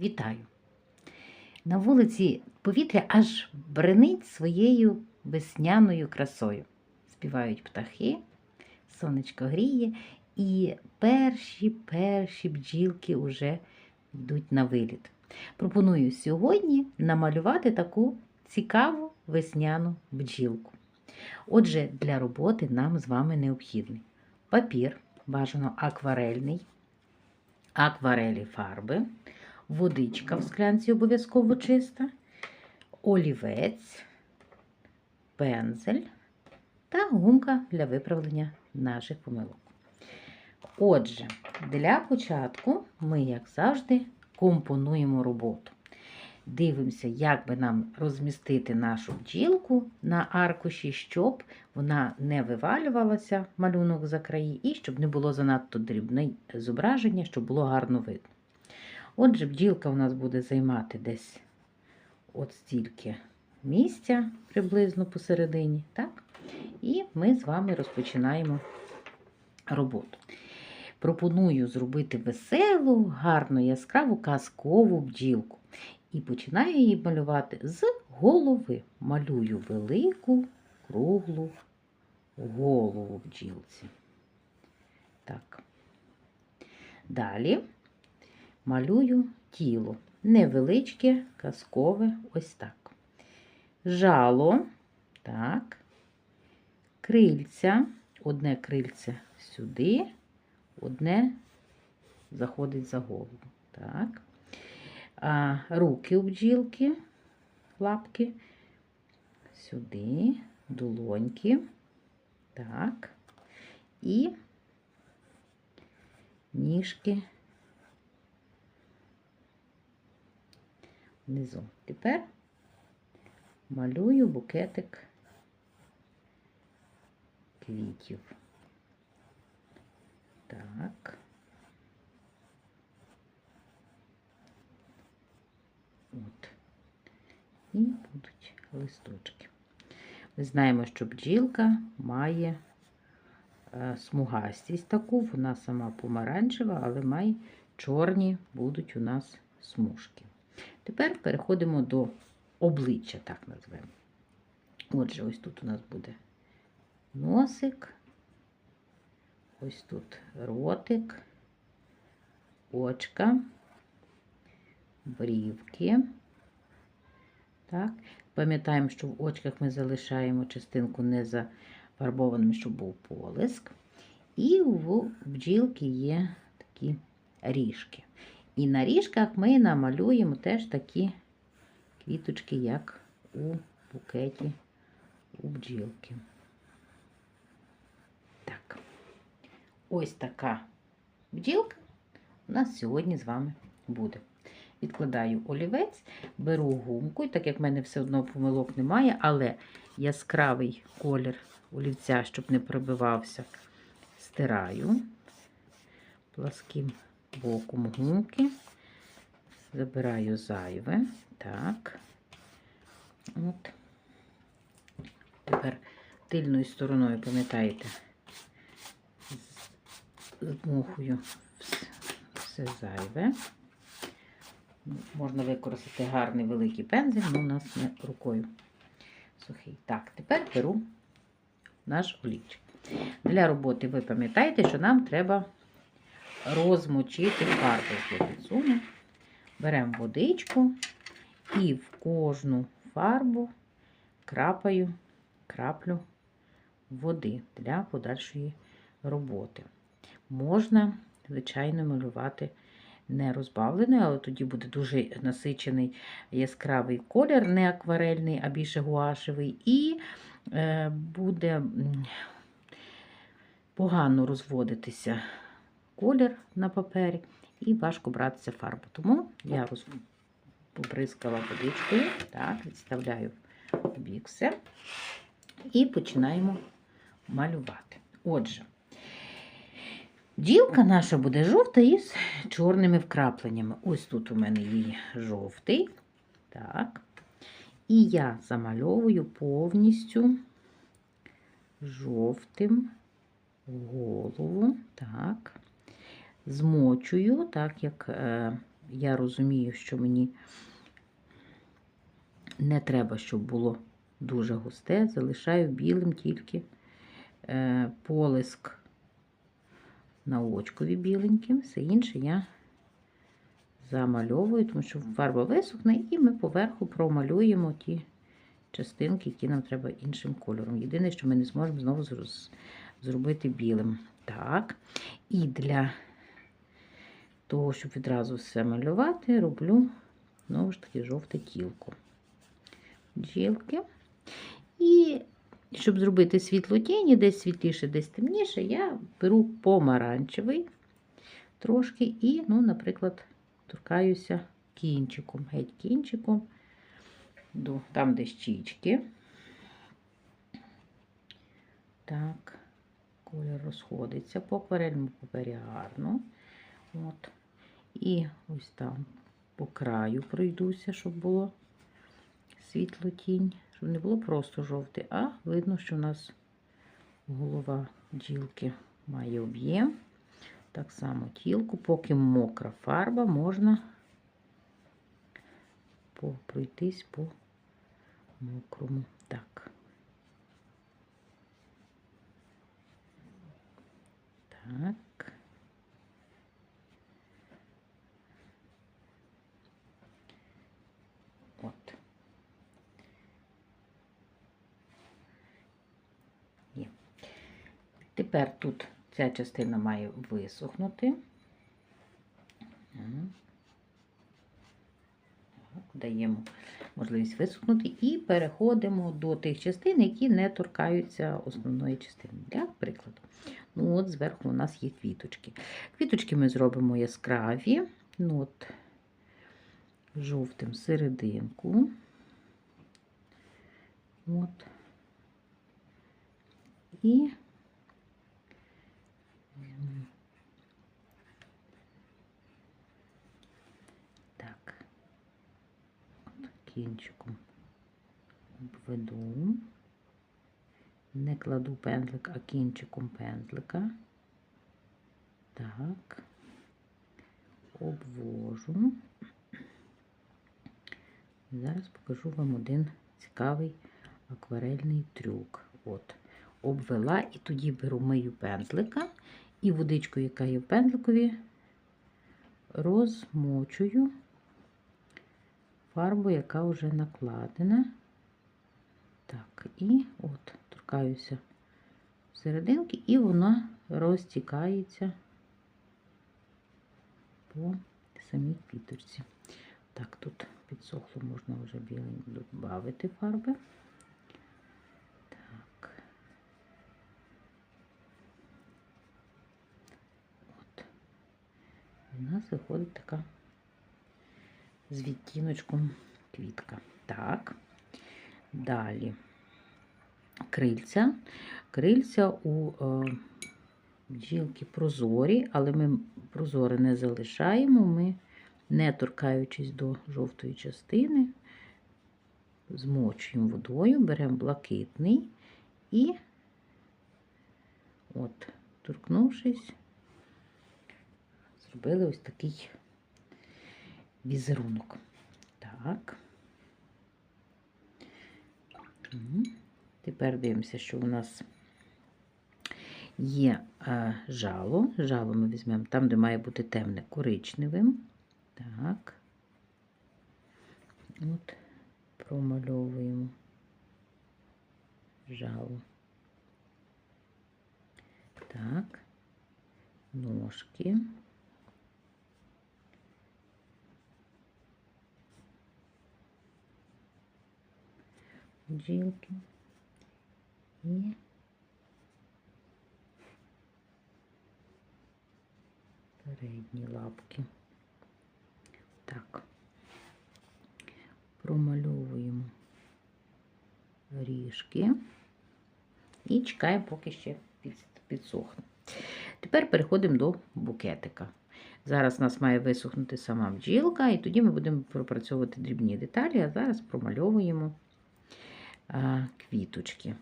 Вітаю! На вулиці повітря аж бренить своєю весняною красою. Співають птахи, сонечко гріє, і перші перші бджілки вже йдуть на виліт. Пропоную сьогодні намалювати таку цікаву весняну бджілку. Отже, для роботи нам з вами необхідний папір, бажано акварельний, акварелі фарби водичка в склянці обов'язково чиста, олівець, пензель та гумка для виправлення наших помилок. Отже, для початку ми, як завжди, компонуємо роботу. Дивимося, як би нам розмістити нашу бджілку на аркуші, щоб вона не вивалювалася, малюнок за краї, і щоб не було занадто дрібне зображення, щоб було гарно видно. Отже, бджілка у нас буде займати десь от стільки місця, приблизно посередині. так? І ми з вами розпочинаємо роботу. Пропоную зробити веселу, гарну, яскраву казкову бджілку. І починаю її малювати з голови. Малюю велику круглу голову бджілці. Так. Далі малюю тіло. Невеличке, казкове, ось так. Жало, так, крильця, одне крильце сюди, одне заходить за голову. Так. А, руки у бджілки, лапки, сюди, долоньки, так, і ніжки внизу. Тепер малюю букетик квітів. Так. От. І будуть листочки. Ми знаємо, що бджілка має е, смугастість таку, вона сама помаранчева, але має чорні будуть у нас смужки. Тепер переходимо до обличчя, так назвемо. Отже, ось тут у нас буде носик, ось тут ротик, очка, брівки. Так. Пам'ятаємо, що в очках ми залишаємо частинку не зафарбованим, щоб був полиск. І в бджілки є такі ріжки. І на ріжках ми намалюємо теж такі квіточки, як у букеті у бджілки. Так, ось така бджілка у нас сьогодні з вами буде. Відкладаю олівець, беру гумку, і так як в мене все одно помилок немає, але яскравий колір олівця, щоб не пробивався, стираю пласким боком гумки, забираю зайве. Так. От. Тепер тильною стороною, пам'ятаєте, змухую все зайве. Можна використати гарний великий пензель, але у нас не рукою сухий. Так, тепер беру наш олівчик. Для роботи ви пам'ятаєте, що нам треба розмочити фарбу в підсуну. Беремо водичку і в кожну фарбу крапаю краплю води для подальшої роботи. Можна, звичайно, малювати не розбавленою, але тоді буде дуже насичений яскравий колір, не акварельний, а більше гуашевий, і е, буде погано розводитися колір на папері і важко братися фарбу. Тому я роз... побризкала водичкою, так, відставляю в бік все і починаємо малювати. Отже, ділка наша буде жовта із чорними вкрапленнями. Ось тут у мене її жовтий. Так. І я замальовую повністю жовтим голову. Так. Змочую, так як е, я розумію, що мені не треба, щоб було дуже густе. Залишаю білим тільки е, полиск на очкові біленьким, все інше я замальовую, тому що фарба висохне, і ми поверху промалюємо ті частинки, які нам треба іншим кольором. Єдине, що ми не зможемо знову зробити білим. Так. І для того, щоб відразу все малювати, роблю знову ж таки жовте тілко. Бджілки. І щоб зробити світло тіні, десь світліше, десь темніше, я беру помаранчевий трошки і, ну, наприклад, торкаюся кінчиком, геть кінчиком, до, там, де щічки. Так, колір розходиться по акварельному папері гарно. От. І ось там по краю пройдуся, щоб було світло тінь, щоб не було просто жовте, а видно, що у нас голова бджілки має об'єм. Так само тілку, поки мокра фарба, можна пройтись по мокрому. Так. Так. От. Є. Тепер тут ця частина має висохнути. Даємо можливість висохнути і переходимо до тих частин, які не торкаються основної частини. Для прикладу. Ну, от зверху у нас є квіточки. Квіточки ми зробимо яскраві. Ну, от, жовтим серединку. От. І м, так, от кінчиком обведу. Не кладу пензлик, а кінчиком пензлика. Так, обвожу. Зараз покажу вам один цікавий акварельний трюк. От, обвела і тоді беру мию пензлика і водичку, яка є в пензликові, розмочую фарбу, яка вже накладена. Так, і от торкаюся серединки, і вона розтікається по самій квіточці. Так, тут підсохло, можна вже білим додати фарби. Так. От. У нас виходить така з відтіночком квітка. Так. Далі крильця. Крильця у е, бджілки прозорі, але ми прозоре не залишаємо. Ми не торкаючись до жовтої частини, змочуємо водою, беремо блакитний і, от, торкнувшись, зробили ось такий візерунок. Так. Тепер дивимося, що у нас є жало. Жало ми візьмемо там, де має бути темне коричневим. Так. От, промальовуємо жало. Так, ножки. Бджілки. І передні лапки. Так, промальовуємо ріжки і чекаємо, поки ще підсохне. Тепер переходимо до букетика. Зараз у нас має висохнути сама бджілка, і тоді ми будемо пропрацьовувати дрібні деталі, а зараз промальовуємо квіточки.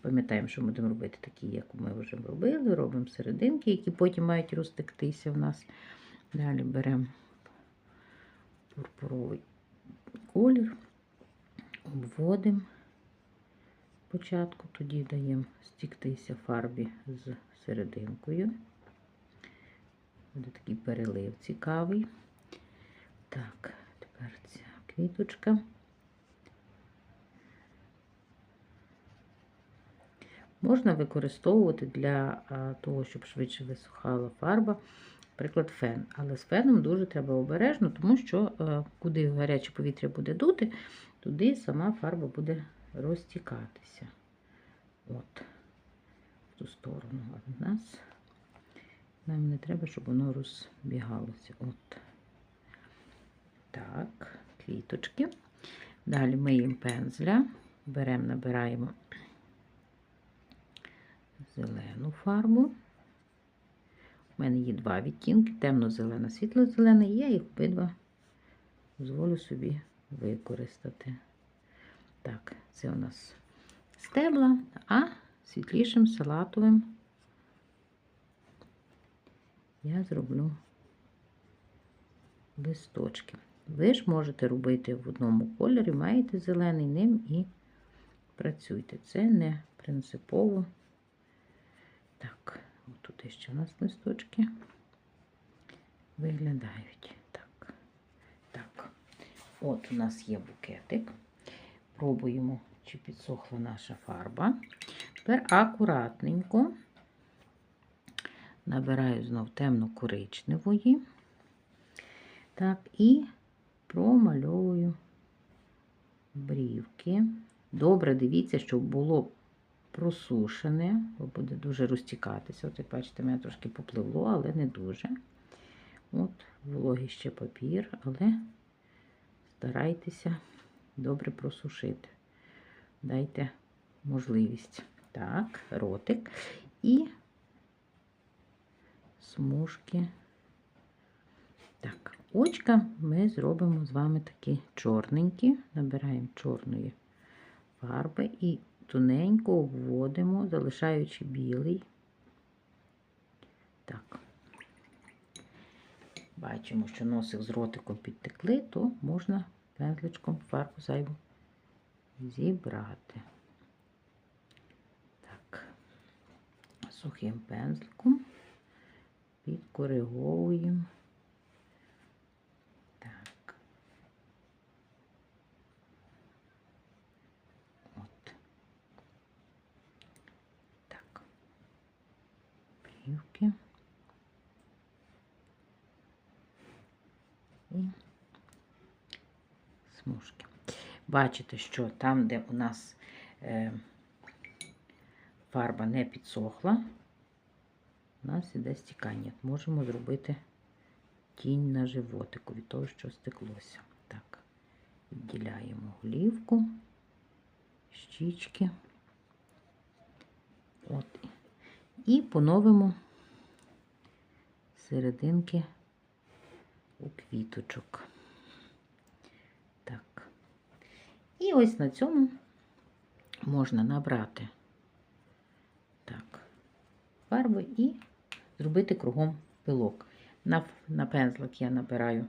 Пам'ятаємо, що ми будемо робити такі, як ми вже робили, робимо серединки, які потім мають розтектися в нас. Далі беремо пурпуровий колір, обводимо спочатку, тоді даємо стіктися фарбі з серединкою. Буде такий перелив цікавий. Так, тепер ця квіточка. Можна використовувати для того, щоб швидше висухала фарба, наприклад, фен. Але з феном дуже треба обережно, тому що куди гаряче повітря буде дути, туди сама фарба буде розтікатися. От, в ту сторону. В нас нам не треба, щоб воно розбігалося. От. Так, квіточки. Далі миємо пензля, беремо, набираємо зелену фарбу. У мене є два відтінки, темно-зелена, світло-зелена, і я їх обидва дозволю собі використати. Так, це у нас стебла, а світлішим салатовим я зроблю листочки. Ви ж можете робити в одному кольорі, маєте зелений ним і працюйте. Це не принципово. Так, тут ще у нас листочки виглядають. Так, так. От у нас є букетик. Пробуємо, чи підсохла наша фарба. Тепер акуратненько набираю знов темно-коричневої. Так, і промальовую брівки. Добре, дивіться, щоб було просушене, бо буде дуже розтікатися. От, як бачите, мене трошки попливло, але не дуже. От, вологий ще папір, але старайтеся добре просушити. Дайте можливість. Так, ротик. І смужки. Так, очка ми зробимо з вами такі чорненькі, набираємо чорної фарби і тоненько обводимо, залишаючи білий. Так. Бачимо, що носик з ротиком підтекли, то можна пензличком фарбу зайву зібрати. Так, сухим пензликом підкориговуємо. Так. От. Так. Плівки. І смужки. Бачите, що там, де у нас е, фарба не підсохла, у нас іде стікання. Можемо зробити тінь на животику від того, що стеклося. Так, відділяємо голівку, щічки. От. І поновимо серединки у квіточок. Так. І ось на цьому можна набрати так, фарби і зробити кругом пилок. На, на пензлик я набираю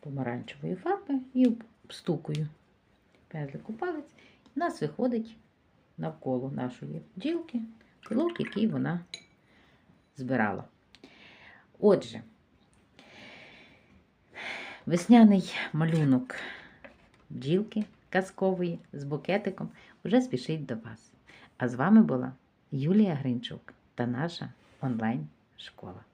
помаранчевої фарби і обстукую пензлик у палець. У нас виходить навколо нашої бджілки пилок, який вона збирала. Отже, весняний малюнок бджілки казкової з букетиком вже спішить до вас. А з вами була Юлія Гринчук та наша онлайн-школа.